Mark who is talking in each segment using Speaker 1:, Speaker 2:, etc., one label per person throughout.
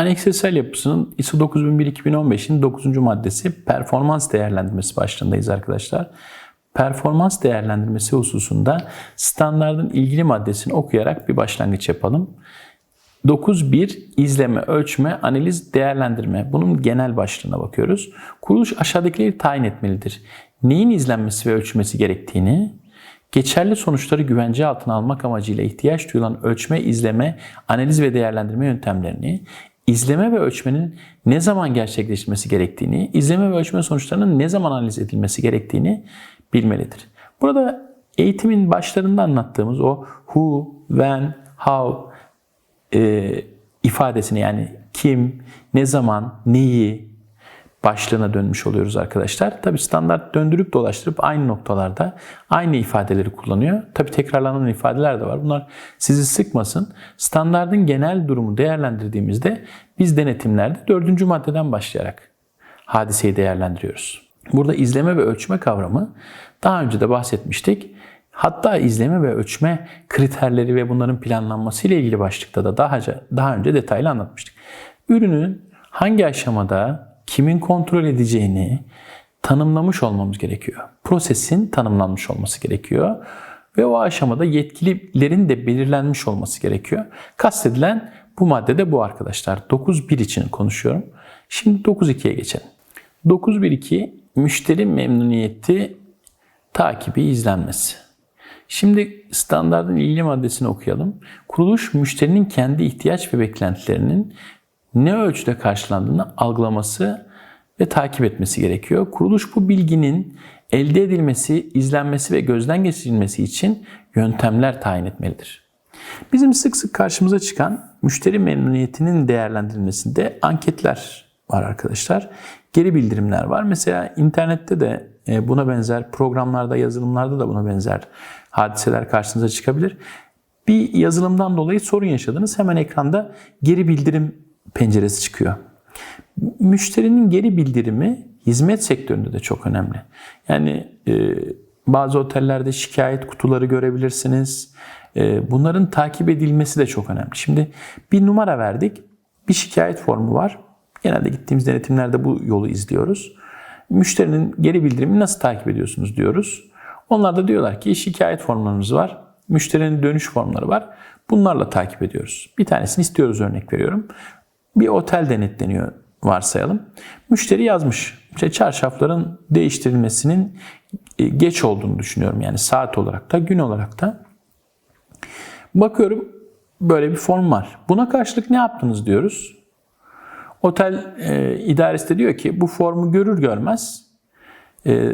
Speaker 1: Anexesel yapısının ISO 9001-2015'in 9. maddesi performans değerlendirmesi başlığındayız arkadaşlar. Performans değerlendirmesi hususunda standardın ilgili maddesini okuyarak bir başlangıç yapalım. 9.1 izleme, ölçme, analiz, değerlendirme. Bunun genel başlığına bakıyoruz. Kuruluş aşağıdakileri tayin etmelidir. Neyin izlenmesi ve ölçülmesi gerektiğini, geçerli sonuçları güvence altına almak amacıyla ihtiyaç duyulan ölçme, izleme, analiz ve değerlendirme yöntemlerini, izleme ve ölçmenin ne zaman gerçekleşmesi gerektiğini, izleme ve ölçme sonuçlarının ne zaman analiz edilmesi gerektiğini bilmelidir. Burada eğitimin başlarında anlattığımız o who, when, how e, ifadesini yani kim, ne zaman, neyi başlığına dönmüş oluyoruz arkadaşlar. Tabi standart döndürüp dolaştırıp aynı noktalarda aynı ifadeleri kullanıyor. Tabi tekrarlanan ifadeler de var. Bunlar sizi sıkmasın. Standardın genel durumu değerlendirdiğimizde biz denetimlerde dördüncü maddeden başlayarak hadiseyi değerlendiriyoruz. Burada izleme ve ölçme kavramı daha önce de bahsetmiştik. Hatta izleme ve ölçme kriterleri ve bunların planlanması ile ilgili başlıkta da daha, daha önce detaylı anlatmıştık. Ürünün hangi aşamada kimin kontrol edeceğini tanımlamış olmamız gerekiyor. Prosesin tanımlanmış olması gerekiyor ve o aşamada yetkililerin de belirlenmiş olması gerekiyor. Kastedilen bu maddede bu arkadaşlar. 9.1 için konuşuyorum. Şimdi 9.2'ye geçelim. 9.1.2 müşteri memnuniyeti takibi izlenmesi. Şimdi standartın ilgili maddesini okuyalım. Kuruluş müşterinin kendi ihtiyaç ve beklentilerinin ne ölçüde karşılandığını algılaması ve takip etmesi gerekiyor. Kuruluş bu bilginin elde edilmesi, izlenmesi ve gözden geçirilmesi için yöntemler tayin etmelidir. Bizim sık sık karşımıza çıkan müşteri memnuniyetinin değerlendirilmesinde anketler var arkadaşlar. Geri bildirimler var. Mesela internette de e, buna benzer programlarda, yazılımlarda da buna benzer hadiseler karşınıza çıkabilir. Bir yazılımdan dolayı sorun yaşadınız. Hemen ekranda geri bildirim penceresi çıkıyor. Müşterinin geri bildirimi hizmet sektöründe de çok önemli. Yani e, bazı otellerde şikayet kutuları görebilirsiniz. E, bunların takip edilmesi de çok önemli. Şimdi bir numara verdik. Bir şikayet formu var. Genelde gittiğimiz denetimlerde bu yolu izliyoruz. Müşterinin geri bildirimi nasıl takip ediyorsunuz diyoruz. Onlar da diyorlar ki şikayet formlarımız var. Müşterinin dönüş formları var. Bunlarla takip ediyoruz. Bir tanesini istiyoruz örnek veriyorum. Bir otel denetleniyor varsayalım. Müşteri yazmış. İşte çarşafların değiştirilmesinin e, geç olduğunu düşünüyorum. Yani saat olarak da gün olarak da. Bakıyorum böyle bir form var. Buna karşılık ne yaptınız diyoruz. Otel e, idaresi de diyor ki bu formu görür görmez e,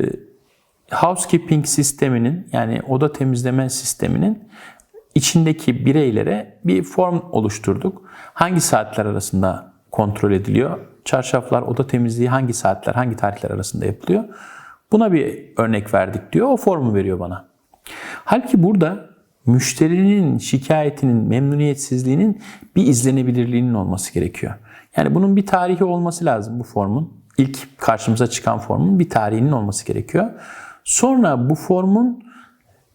Speaker 1: housekeeping sisteminin yani oda temizleme sisteminin içindeki bireylere bir form oluşturduk. Hangi saatler arasında kontrol ediliyor? Çarşaflar, oda temizliği hangi saatler, hangi tarihler arasında yapılıyor? Buna bir örnek verdik diyor. O formu veriyor bana. Halbuki burada müşterinin şikayetinin, memnuniyetsizliğinin bir izlenebilirliğinin olması gerekiyor. Yani bunun bir tarihi olması lazım bu formun. İlk karşımıza çıkan formun bir tarihinin olması gerekiyor. Sonra bu formun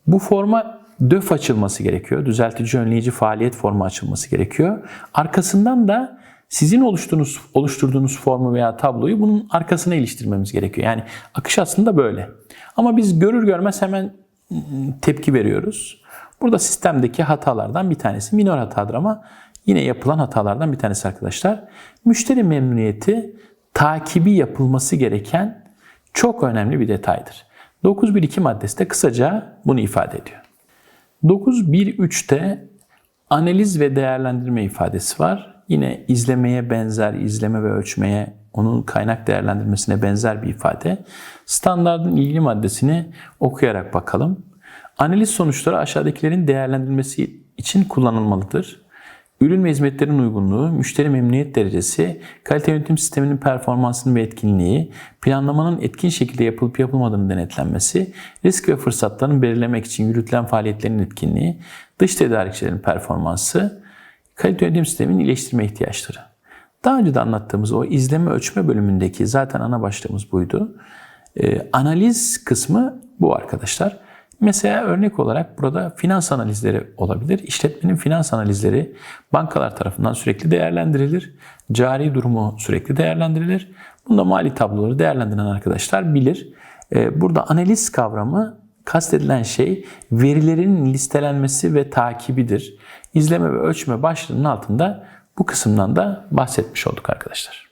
Speaker 1: bu forma döf açılması gerekiyor. Düzeltici önleyici faaliyet formu açılması gerekiyor. Arkasından da sizin oluşturduğunuz, oluşturduğunuz formu veya tabloyu bunun arkasına iliştirmemiz gerekiyor. Yani akış aslında böyle. Ama biz görür görmez hemen ıı, tepki veriyoruz. Burada sistemdeki hatalardan bir tanesi minor hatadır ama yine yapılan hatalardan bir tanesi arkadaşlar. Müşteri memnuniyeti takibi yapılması gereken çok önemli bir detaydır. 9.1.2 maddesi de kısaca bunu ifade ediyor. 9.1.3'te analiz ve değerlendirme ifadesi var. Yine izlemeye benzer, izleme ve ölçmeye, onun kaynak değerlendirmesine benzer bir ifade. Standardın ilgili maddesini okuyarak bakalım. Analiz sonuçları aşağıdakilerin değerlendirilmesi için kullanılmalıdır. Ürün ve hizmetlerin uygunluğu, müşteri memnuniyet derecesi, kalite yönetim sisteminin performansının ve etkinliği, planlamanın etkin şekilde yapılıp yapılmadığının denetlenmesi, risk ve fırsatların belirlemek için yürütülen faaliyetlerin etkinliği, dış tedarikçilerin performansı, kalite yönetim sisteminin iyileştirme ihtiyaçları. Daha önce de anlattığımız o izleme ölçme bölümündeki zaten ana başlığımız buydu. Ee, analiz kısmı bu arkadaşlar. Mesela örnek olarak burada finans analizleri olabilir. İşletmenin finans analizleri bankalar tarafından sürekli değerlendirilir. Cari durumu sürekli değerlendirilir. Bunda mali tabloları değerlendiren arkadaşlar bilir. Ee, Burada analiz kavramı kastedilen şey verilerin listelenmesi ve takibidir. İzleme ve ölçme başlığının altında bu kısımdan da bahsetmiş olduk arkadaşlar.